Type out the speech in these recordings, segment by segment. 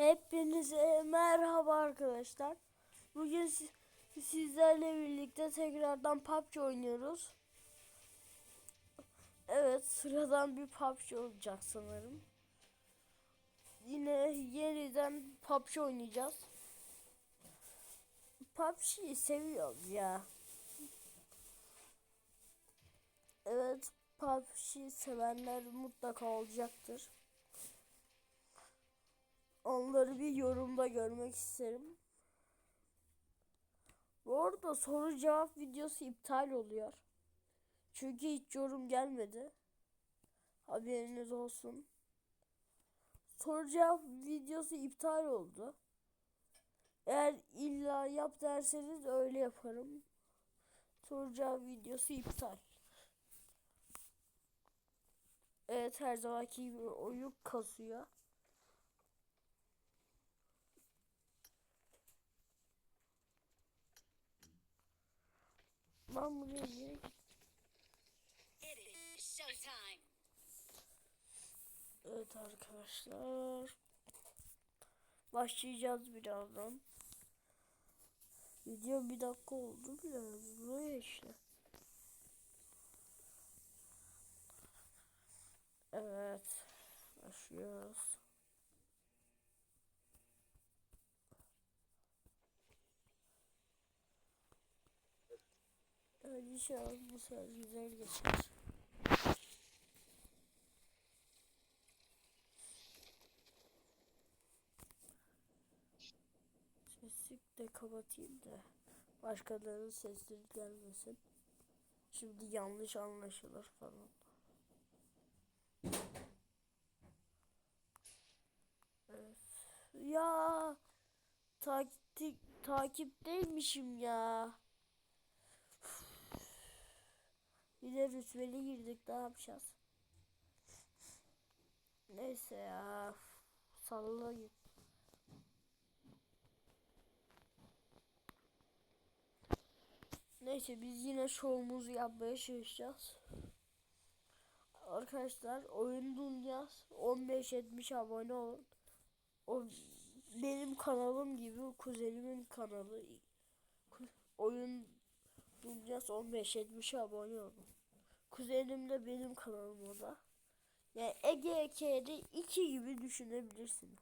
Hepinize merhaba arkadaşlar. Bugün si- sizlerle birlikte tekrardan PUBG oynuyoruz. Evet sıradan bir PUBG olacak sanırım. Yine yeniden PUBG oynayacağız. PUBG'yi seviyorum ya. Evet PUBG sevenler mutlaka olacaktır. Onları bir yorumda görmek isterim. Bu arada soru cevap videosu iptal oluyor. Çünkü hiç yorum gelmedi. Haberiniz olsun. Soru cevap videosu iptal oldu. Eğer illa yap derseniz öyle yaparım. Soru cevap videosu iptal. Evet her zamanki gibi oyun kasıyor. Ben buraya showtime. Evet arkadaşlar. Başlayacağız birazdan. Video bir dakika oldu bile. Buraya işte. Evet. Başlıyoruz. Evet inşallah bu sefer güzel geçer. Seslik de kapatayım da başkalarının sesleri gelmesin. Şimdi yanlış anlaşılır falan. Evet. Ya takip takipteymişim ya. Bir de rütbeli girdik ne yapacağız? Neyse ya. Salla git. Neyse biz yine şovumuzu yapmaya çalışacağız. Arkadaşlar oyun dünyası 15-70 abone olun. O benim kanalım gibi kuzenimin kanalı. Oyun dünyası 15-70 abone olun. Kuzenim de benim kanalım o da. Yani Ege Eke'de 2 gibi düşünebilirsiniz.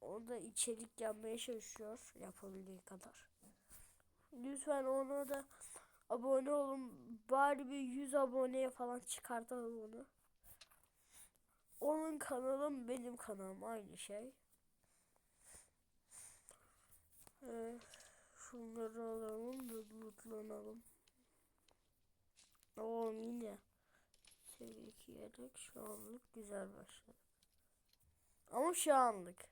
O da içerik yapmaya çalışıyor yapabildiği kadar. Lütfen ona da abone olun. Bari bir 100 aboneye falan çıkartalım onu. Onun kanalım benim kanalım aynı şey. Ee, şunları alalım da lootlanalım. Oo yine seviye 2 yedek şu anlık güzel başladı. Ama şu anlık.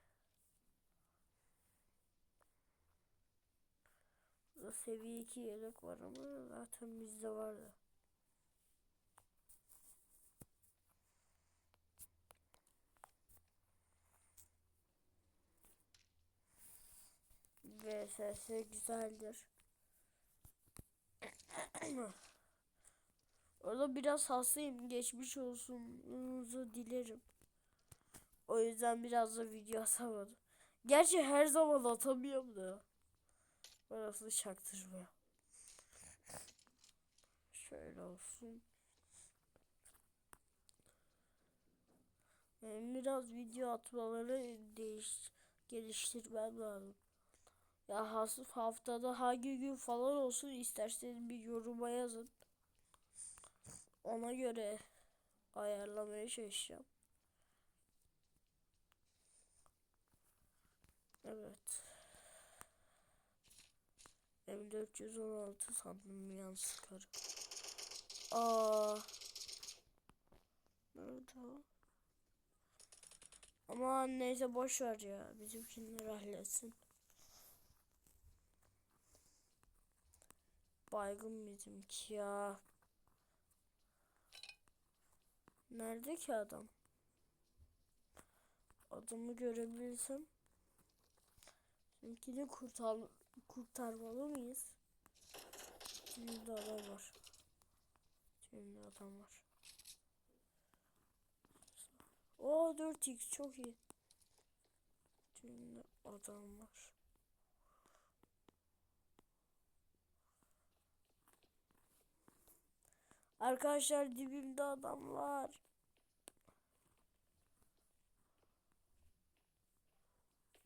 Burada seviye 2 yelek var ama zaten bizde vardı. VSS güzeldir. Orada biraz hastayım. Geçmiş olsunuzu dilerim. O yüzden biraz da video atamadım. Gerçi her zaman atamıyorum da. Orası çaktırmıyor. Şöyle olsun. Benim biraz video atmaları değiş geliştirmem lazım. Ya hasıf haftada hangi gün falan olsun isterseniz bir yoruma yazın. Ona göre ayarlamaya çalışacağım. Evet. M416 sandım yan sıkarım. Aa. Nerede o? Ama neyse boş ver ya. Bizimkiler halletsin. Baygın bizimki ya. Nerede ki adam? Adamı görebilirsem. Bizimkini kurtar kurtarmalı mıyız? Şimdi adam var. Şimdi adam var. O 4x çok iyi. Şimdi adam var. Arkadaşlar dibimde adam var.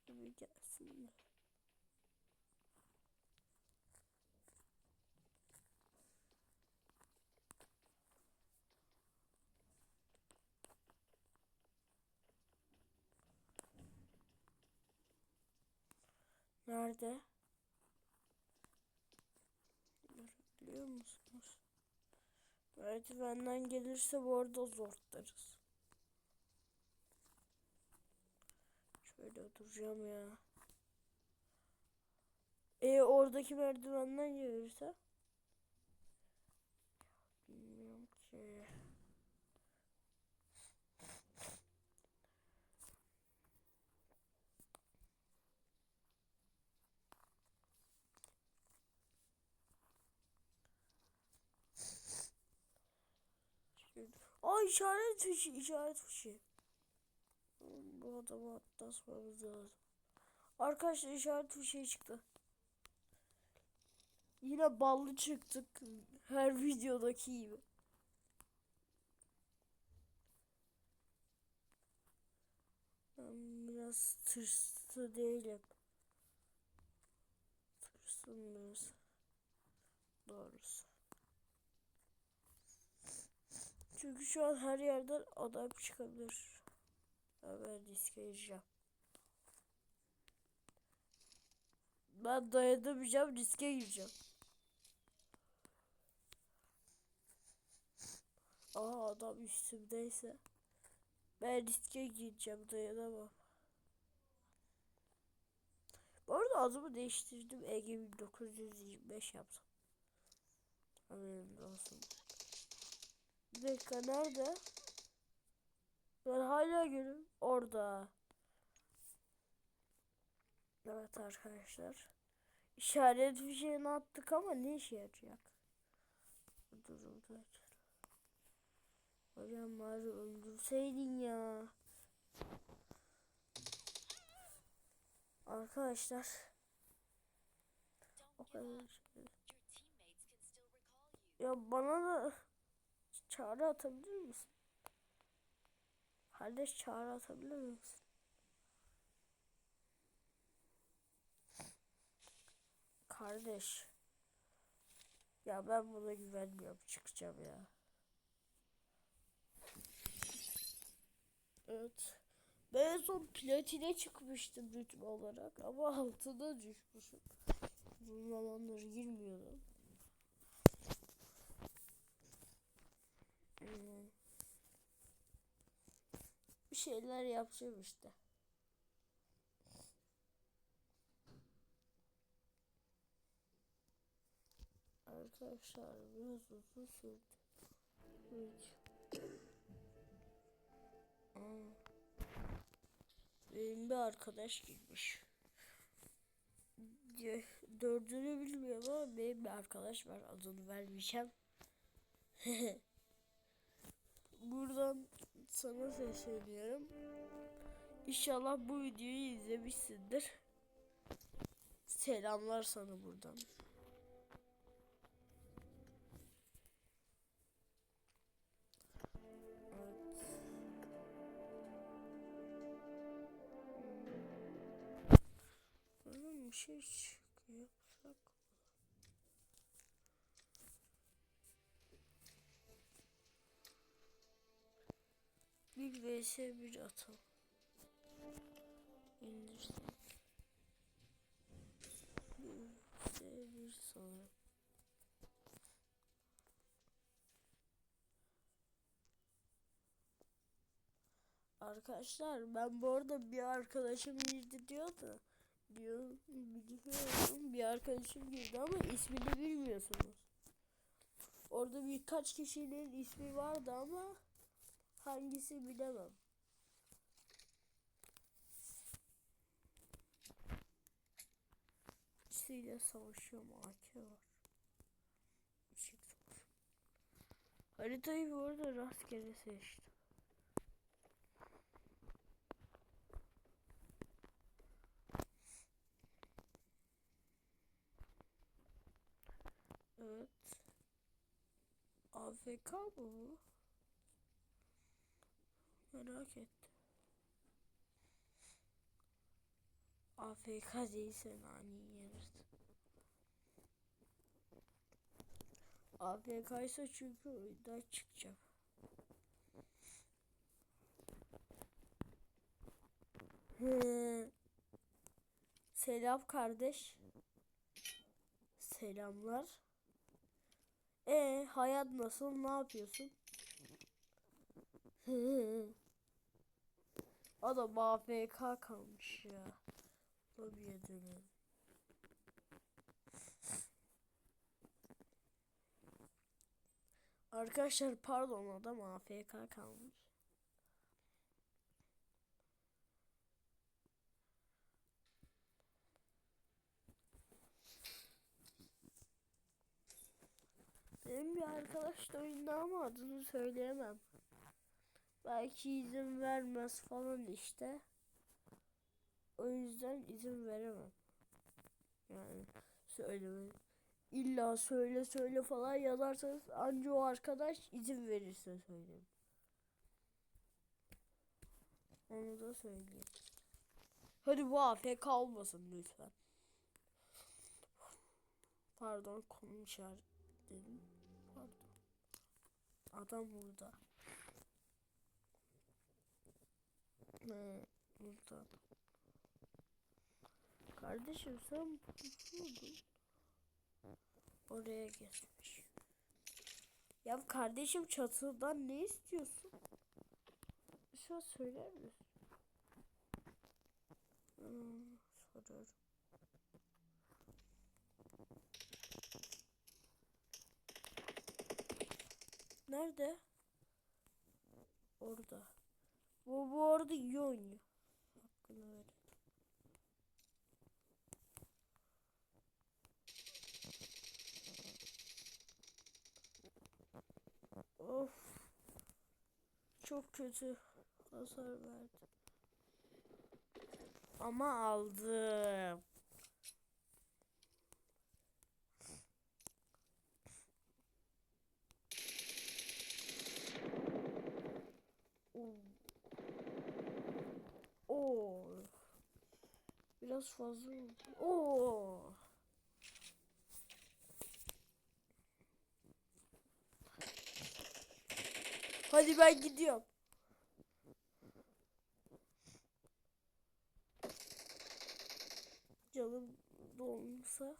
Bir gelsin. Nerede? Biliyor musunuz? Merdivenden gelirse bu arada zorlarız. Şöyle duracağım ya. E oradaki merdivenden gelirse? Bilmiyorum ki. Aa işaret fişi, işaret fişi. Bu adamı atlatmamız lazım. Arkadaşlar işaret fişi çıktı. Yine ballı çıktık. Her videodaki gibi. Ben biraz tırslı değilim. Tırsım biraz. Doğrusu. Çünkü şu an her yerden adam çıkabilir. Ben riske gireceğim. Ben dayanamayacağım riske gireceğim. Aa adam üstümdeyse. Ben riske gireceğim dayanamam. Bu arada adımı değiştirdim. Ege 1925 yaptım. Haberin olsun. Bir dakika nerede? Ben hala görüyorum. Orada. Evet arkadaşlar. İşaret fişeğini attık ama ne işe yarayacak? Bu durumda. Hocam bari öldürseydin ya. Arkadaşlar. O kadar şey. Ya bana da çağrı atabilir misin? Kardeş çağrı atabilir misin? Kardeş. Ya ben buna güvenmiyorum. Çıkacağım ya. Evet. Ben en son platine çıkmıştım rütbe olarak ama altına düşmüşüm. Bu zamanlar girmiyordum. Bir şeyler yapacağım işte. Arkadaşlar biraz uzun sürdü. Üç. Aa. Benim bir arkadaş girmiş. Diye- Dördünü bilmiyorum ama benim bir arkadaş var adını vermeyeceğim. Buradan sana sesleniyorum. İnşallah bu videoyu izlemişsindir. Selamlar sana buradan. Buradan bir şey çıkıyor. Bir vs bir atalım. İndirsin. Bir vs bir sanırım. Arkadaşlar ben bu arada bir arkadaşım girdi diyordu. Diyor, biliyorum bir arkadaşım girdi ama ismini bilmiyorsunuz. Orada birkaç kişinin ismi vardı ama hangisi bilemem. İkisiyle savaşıyorum. AK var. Işık şey savaşıyorum. Haritayı bu arada rastgele seçtim. Evet. AFK mı bu? Merak ettim. AFK değilse nani yeriz. AFK ise çünkü oyundan çıkacağım. Hı. Selam kardeş. Selamlar. E hayat nasıl? Ne yapıyorsun? Adam AFK kalmış ya. Lobiye dönelim. Arkadaşlar pardon adam AFK kalmış. Benim bir arkadaş da oyunda ama adını söyleyemem. Belki izin vermez falan işte. O yüzden izin veremem. Yani söyleme. İlla söyle söyle falan yazarsanız anca o arkadaş izin verirse söyleyeyim. Onu da söyleyeyim. Hadi bu AFK olmasın lütfen. Pardon konu işaretledim. Pardon. Adam burada. Ne? Burada. Kardeşim sen buldun. Oraya geçmiş. Ya kardeşim çatıdan ne istiyorsun? Bir şey söyler misin? Hmm, soruyorum. Nerede? Orada. Bu bu arada iyi oynuyor. Hakkını ver. Of. Çok kötü hasar verdi. Ama aldım. Oo. Oo. Biraz fazla oldu. Oo. Hadi ben gidiyorum. Canım dolmuşsa.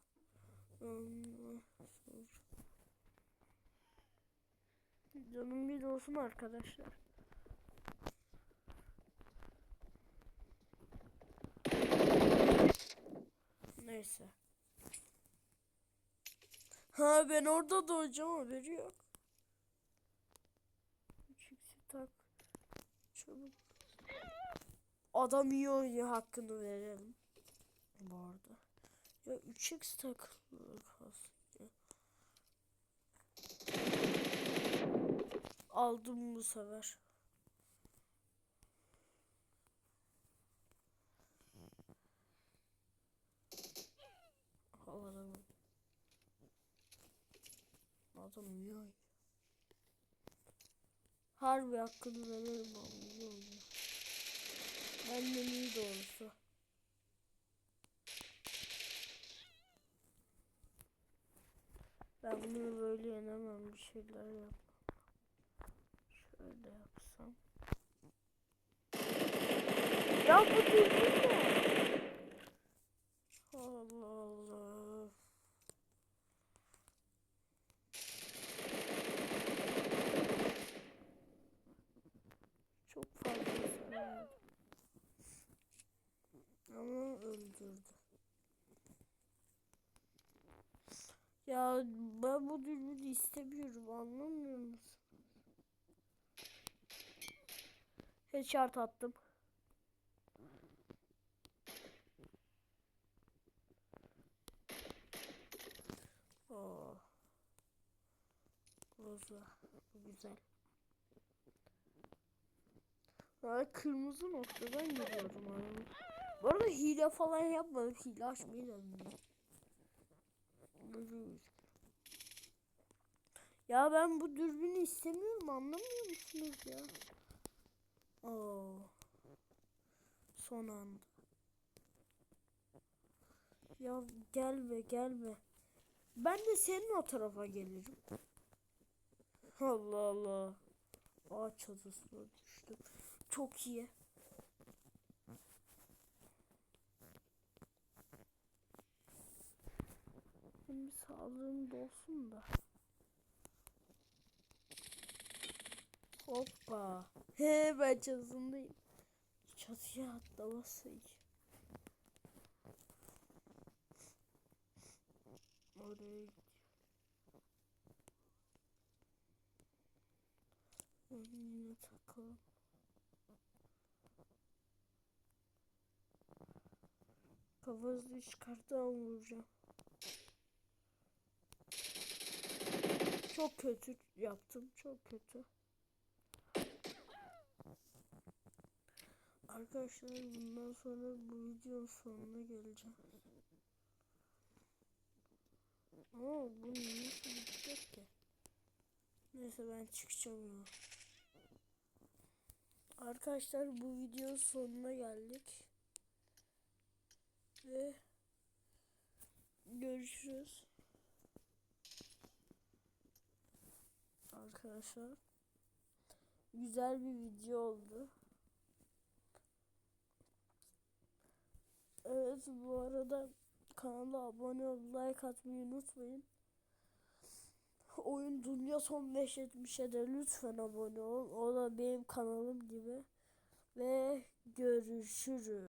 Canım bir olsun arkadaşlar. Neyse. Ha ben orada doğacağım haberi yok. Çıksın tak. Çabuk. Adam iyi oynuyor hakkını verelim. Bu arada. Ya 3x takılı kalsın ya. Aldım bu sefer. Havada iyi oynuyor. Harbi hakkını verelim abi iyi oynuyor. Benden iyi doğrusu. Ben bunu böyle yenemem bir şeyler yapmam. Şöyle yapsam. Ya bu düzgün mü? Allah Allah. Çok fazla hasar Ama öldürdü. Ya ben bu dürbünü istemiyorum anlamıyor musun? Headshot attım. Oo. Roza. Bu güzel. Ha, kırmızı noktadan giriyorum abi. Bu arada hile falan yapmadım. Hile açmayı Ya ben bu dürbünü istemiyorum anlamıyor musunuz ya? Oo. Son anda. Ya gelme gelme. Ben de senin o tarafa gelirim. Allah Allah. Ağaç çatısına düştüm. Çok iyi. Benim sağlığım da olsun da. Hoppa. He ben çatısındayım. Çatıya atlamasayım. Oraya Önüne takalım. Kafasını çıkartan vuracağım. Çok kötü yaptım. Çok kötü. Arkadaşlar bundan sonra bu videonun sonuna geleceğim. Ama bu nasıl bitecek ki? Neyse ben çıkacağım ya. Arkadaşlar bu videonun sonuna geldik. Ve görüşürüz. Arkadaşlar güzel bir video oldu. Evet bu arada kanala abone ol, like atmayı unutmayın. Oyun Dünya Son 570'e de lütfen abone ol. O da benim kanalım gibi. Ve görüşürüz.